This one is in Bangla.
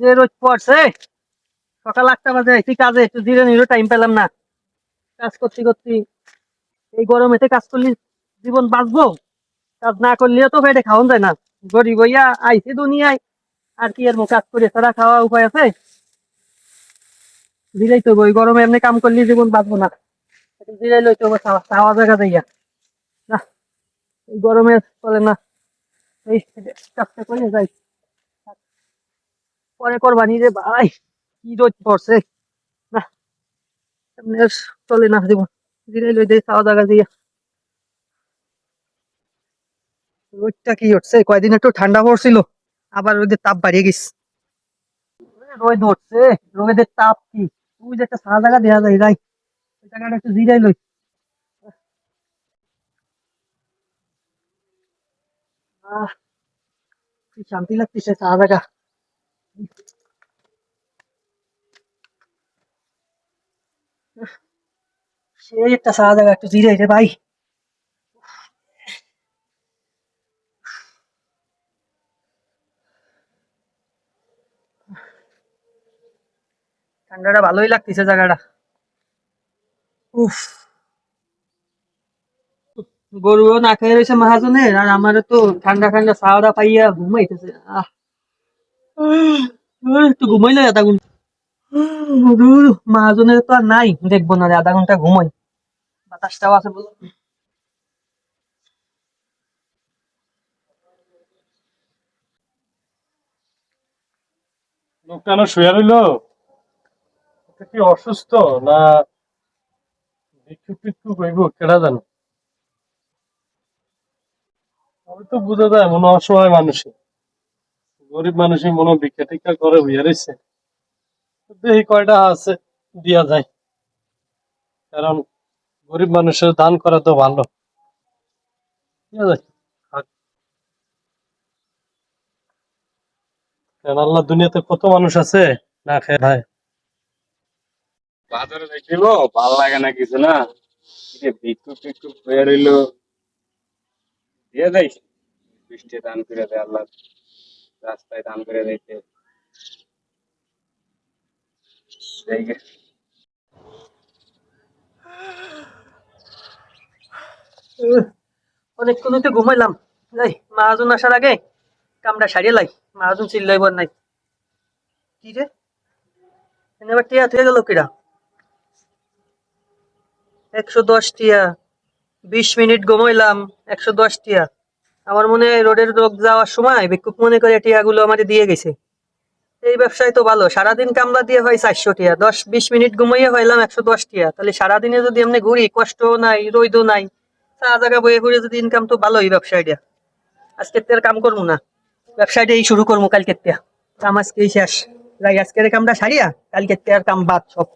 যে রোজ পড়ছে, সকাল আটটা বাজে আইছি কাজে একটু জিরে নিরও টাইম পেলাম না। কাজ করতে করতে এই গরমেতে কাজ করলে জীবন বাঁচবো। কাজ না করলেও তো পেটে খাওয়ান যায় না। গরিব হইয়া আইছি দুনিয়ায়, আর কি এর কাজ করে ছাড়া খাওয়া উপায় আছে? জিরাই তো ওই গরমে এমনি কাম করলে জীবন বাঁচবো না। জিরাই লইতে হবে খাওয়া জায়গা দিয়া না, এই গরমে চলে না। এই কাজটা করে যাই। পরে করবানি রে ভাই। কি রোদ পড়ছে? না এমনি আর চলে না জীবন। জিরাই লই দেই খাওয়া জায়গা দিয়া। রোদটা কি হচ্ছে কয়দিন একটু ঠান্ডা পড়ছিল, আবার রোদের তাপ বাড়িয়ে গেছে। রোদ উঠছে। রোদের তাপ কি? তুই যে একটা সাদা জায়গা দেওয়া যায় রাই ওই জায়গাটা একটু জিরাই লই। আহ, কি শান্তি লাগতেছে সাদা জায়গা। একটা সাদা একটু জিরাই রে ভাই ঠান্ডাটা ভালোই লাগতেছে জায়গাটা উফ গরুও না খেয়ে রয়েছে মহাজনের আর আমারও তো ঠান্ডা ঠান্ডা সাওয়া পাইয়া ঘুমাইতেছে আহ একটু ঘুমাইলে আধা ঘণ্টা তো আর নাই, দেখব না আধা ঘণ্টা ঘুমাই। বাতাসটাও আছে বলো। লোকটা শুয়ে রইল কি অসুস্থ না ভিক্ষুক টিক্ষুক হইব কেডা জানো? আমি তো বুঝা যায় মনে হয় অসহায় মানুষই গরিব মানুষই মনে ভিক্ষা টিক্ষা করে রয়েছে। দেখি কয়টা আছে দিয়া যায়। কারণ গরিব মানুষের দান করা তো ভালো। আল্লাহ দুনিয়াতে কত মানুষ আছে, না খেয়ে খায়। বাজারে দেখিব ভালো লাগে না কিছু না। ভিক্ষুক টিক্ষুক হয়ে রইল। দিয়ে যাই বৃষ্টি দান করে দেয় আল্লাহ। রাস্তায় দান করে দেখে অনেকক্ষণ তো ঘুমাইলাম। মহাজন আসার আগে সারিয়ে লাই। মহাজন নাই। কি রে? এনে আবার টিয়া থেকে গেল কিরা? একশো দশ টিয়া। বিশ মিনিট ঘুমাইলাম, একশো দশ টিয়া। আমার মনে হয় রোডের রোগ যাওয়ার সময় ভিক্ষুক মনে করে টিয়াগুলো আমাদের দিয়ে গেছে। এই ব্যবসায় তো ভালো, সারাদিন কামলা দিয়ে হয় চারশো টিয়া, দশ, বিশ মিনিট ঘুমাইয়া হইলাম একশো দশ টিয়া। তাহলে সারাদিনে যদি এমনি ঘুরি, কষ্ট নাই রইদও নাই, চা জায়গা বয়ে ঘুরে যদি ইনকাম তো ভালোই ব্যবসায়টা আজকে আর কাম করব না ব্যবসায়টা এই শুরু করব কালকে কাম আজকেই শেষ। যাই, আজকের কামটা সারিয়া কালকে আর কাম বাদ সব।